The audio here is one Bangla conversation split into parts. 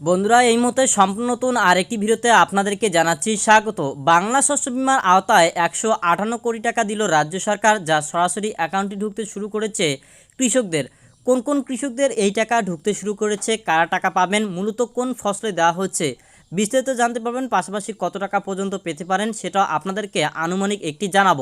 বন্ধুরা, এই মুহূর্তে সম্পূর্ণ নতুন আরেকটি ভিডিওতে আপনাদেরকে জানাচ্ছি স্বাগত। বাংলা শস্য বিমার আওতায় একশো আটান্ন কোটি টাকা দিল রাজ্য সরকার, যা সরাসরি অ্যাকাউন্টে ঢুকতে শুরু করেছে কৃষকদের। কোন কোন কৃষকদের এই টাকা ঢুকতে শুরু করেছে, কারা টাকা পাবেন, মূলত কোন ফসলে দেওয়া হচ্ছে? বিস্তারিত জানতে পারবেন, পাশাপাশি কত টাকা পর্যন্ত পেতে পারেন সেটা আপনাদেরকে আনুমানিক একটি জানাব।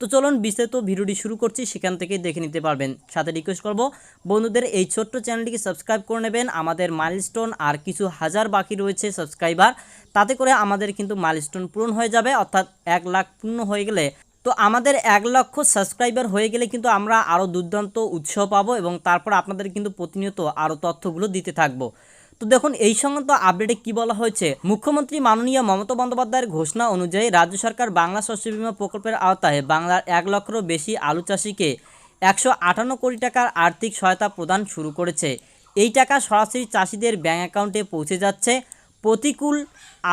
তো চলুন বিস্তারিত ভিডিওটি শুরু করছি, সেখান থেকে দেখে নিতে পারবেন। সাথে রিকোয়েস্ট করব, বন্ধুদের এই ছোট্ট চ্যানেলটিকে সাবস্ক্রাইব করে নেবেন। আমাদের মাইলস্টোন আর কিছু হাজার বাকি রয়েছে সাবস্ক্রাইবার তাতে করে আমাদের কিন্তু মাইলস্টোন পূরণ হয়ে যাবে, অর্থাৎ এক লাখ পূর্ণ হয়ে গেলে। তো আমাদের এক লক্ষ সাবস্ক্রাইবার হয়ে গেলে কিন্তু আমরা আরও দুর্দান্ত উৎসাহ পাবো এবং তারপর আপনাদের কিন্তু প্রতিনিয়ত আরও তথ্যগুলো দিতে থাকব। তো দেখুন, এই সংক্রান্ত আপডেটে কি বলা হয়েছে? মুখ্যমন্ত্রী মাননীয় মমতা বন্দ্যোপাধ্যায়ের ঘোষণা অনুযায়ী রাজ্য সরকার বাংলা শস্য বীমা প্রকল্পের আওতায় বাংলার এক লক্ষেরও বেশি আলু চাষিকে একশো আটান্ন কোটি টাকার আর্থিক সহায়তা প্রদান শুরু করেছে। এই টাকা সরাসরি চাষিদের ব্যাঙ্ক অ্যাকাউন্টে পৌঁছে যাচ্ছে। প্রতিকূল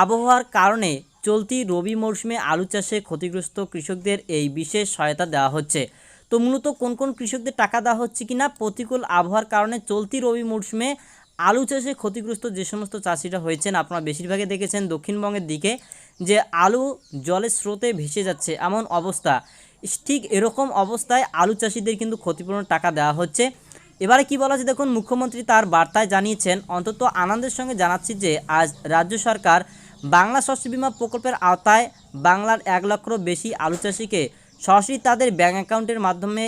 আবহাওয়ার কারণে চলতি রবি মরশুমে আলু চাষে ক্ষতিগ্রস্ত কৃষকদের এই বিশেষ সহায়তা দেওয়া হচ্ছে। তো মূলত কোন কোন কৃষকদের টাকা দেওয়া হচ্ছে কিনা? প্রতিকূল আবহাওয়ার কারণে চলতি রবি মরশুমে আলু চাষে ক্ষতিগ্রস্ত যে সমস্ত চাষিরা হয়েছেন, আপনারা বেশিরভাগই দেখেছেন দক্ষিণবঙ্গের দিকে যে আলু জলের স্রোতে ভেসে যাচ্ছে এমন অবস্থা। ঠিক এরকম অবস্থায় আলু চাষিদের কিন্তু ক্ষতিপূরণ টাকা দেওয়া হচ্ছে। এবারে কি বলা আছে দেখুন, মুখ্যমন্ত্রী তার বার্তায় জানিয়েছেন, অন্তত আনন্দের সঙ্গে জানাচ্ছি যে আজ রাজ্য সরকার বাংলা শস্য বিমা প্রকল্পের আওতায় বাংলার এক লক্ষেরও বেশি আলু চাষিকে সরাসরি তাদের ব্যাঙ্ক অ্যাকাউন্টের মাধ্যমে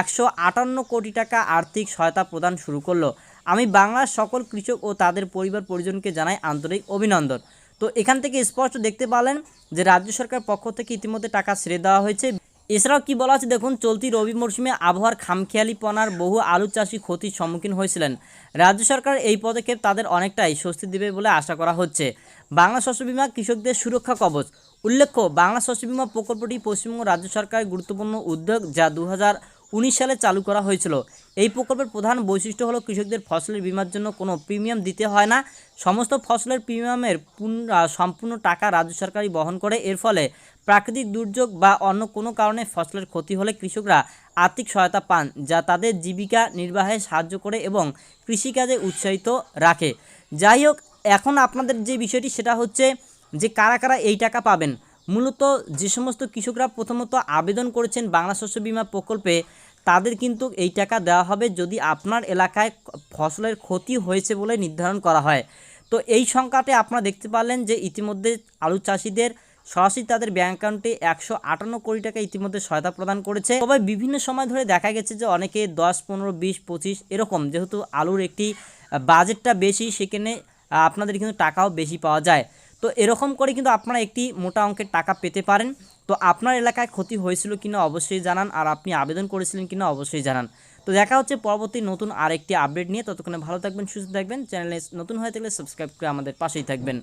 একশো আটান্ন কোটি টাকা আর্থিক সহায়তা প্রদান শুরু করল। আমি বাংলার সকল কৃষক ও তাদের পরিবার পরিজনকে জানাই আন্তরিক অভিনন্দন। তো এখান থেকে স্পষ্ট দেখতে পারলেন যে রাজ্য সরকার পক্ষ থেকে ইতিমধ্যে টাকা ছেড়ে দেওয়া হয়েছে। এছাড়াও কি বলা আছে দেখুন, চলতি রবি মরশুমে আবহাওয়ার খামখেয়ালিপনার বহু আলু চাষি ক্ষতির সম্মুখীন হয়েছিলেন। রাজ্য সরকার এই পদক্ষেপ তাদের অনেকটাই স্বস্তি দেবে বলে আশা করা হচ্ছে। বাংলা শস্য বীমা কৃষকদের সুরক্ষা কবচ। উল্লেখ্য, বাংলা শস্য বীমা প্রকল্পটি পশ্চিমবঙ্গ রাজ্য সরকারের গুরুত্বপূর্ণ উদ্যোগ, যা দু সালে চালু করা হয়েছিল। এই প্রকল্পের প্রধান বৈশিষ্ট্য হলো কৃষকদের ফসলের বীমার জন্য কোনো প্রিমিয়াম দিতে হয় না। সমস্ত ফসলের প্রিমিয়ামের সম্পূর্ণ টাকা রাজ্য সরকারই বহন করে। এর ফলে প্রাকৃতিক দুর্যোগ বা অন্য কোনো কারণে ফসলের ক্ষতি হলে কৃষকরা আর্থিক সহায়তা পান, যা তাদের জীবিকা নির্বাহে সাহায্য করে এবং কৃষিকাজে উৎসাহিত রাখে। যাই হোক, এখন আপনাদের যে বিষয়টি সেটা হচ্ছে যে কারা কারা এই টাকা পাবেন? মূলত যে সমস্ত কৃষকরা প্রথমত আবেদন করেছেন বাংলা শস্য বিমা প্রকল্পে তাদের কিন্তু এই টাকা দেওয়া হবে যদি আপনার এলাকায় ফসলের ক্ষতি হয়েছে বলে নির্ধারণ করা হয়। তো এই সংখ্যাতে আপনারা দেখতে পারলেন যে ইতিমধ্যে আলু চাষিদের সরাসরি তাদের ব্যাঙ্ক অ্যাকাউন্টে একশো আটান্ন কোটি টাকা ইতিমধ্যে সহায়তা প্রদান করেছে। তবে বিভিন্ন সময় ধরে দেখা গেছে যে অনেকে দশ, পনেরো, বিশ, পঁচিশ এরকম যেহেতু আলুর একটি বাজেটটা বেশি সেখানে আপনাদের কিন্তু টাকাও বেশি পাওয়া যায়। তো এরকম করে কিন্তু আপনারা একটি মোটা অঙ্কের টাকা পেতে পারেন। তো আপনার এলাকায় ক্ষতি হয়েছিল কিনা অবশ্যই জানান, আর আপনি আবেদন করেছিলেন কিনা অবশ্যই জানান। তো দেখা হচ্ছে পরবর্তী নতুন আরেকটি আপডেট নিয়ে, ততক্ষণে ভালো থাকবেন, সুস্থ থাকবেন, চ্যানেলে নতুন হয়ে থাকলে সাবস্ক্রাইব করে আমাদের পাশেই থাকবেন।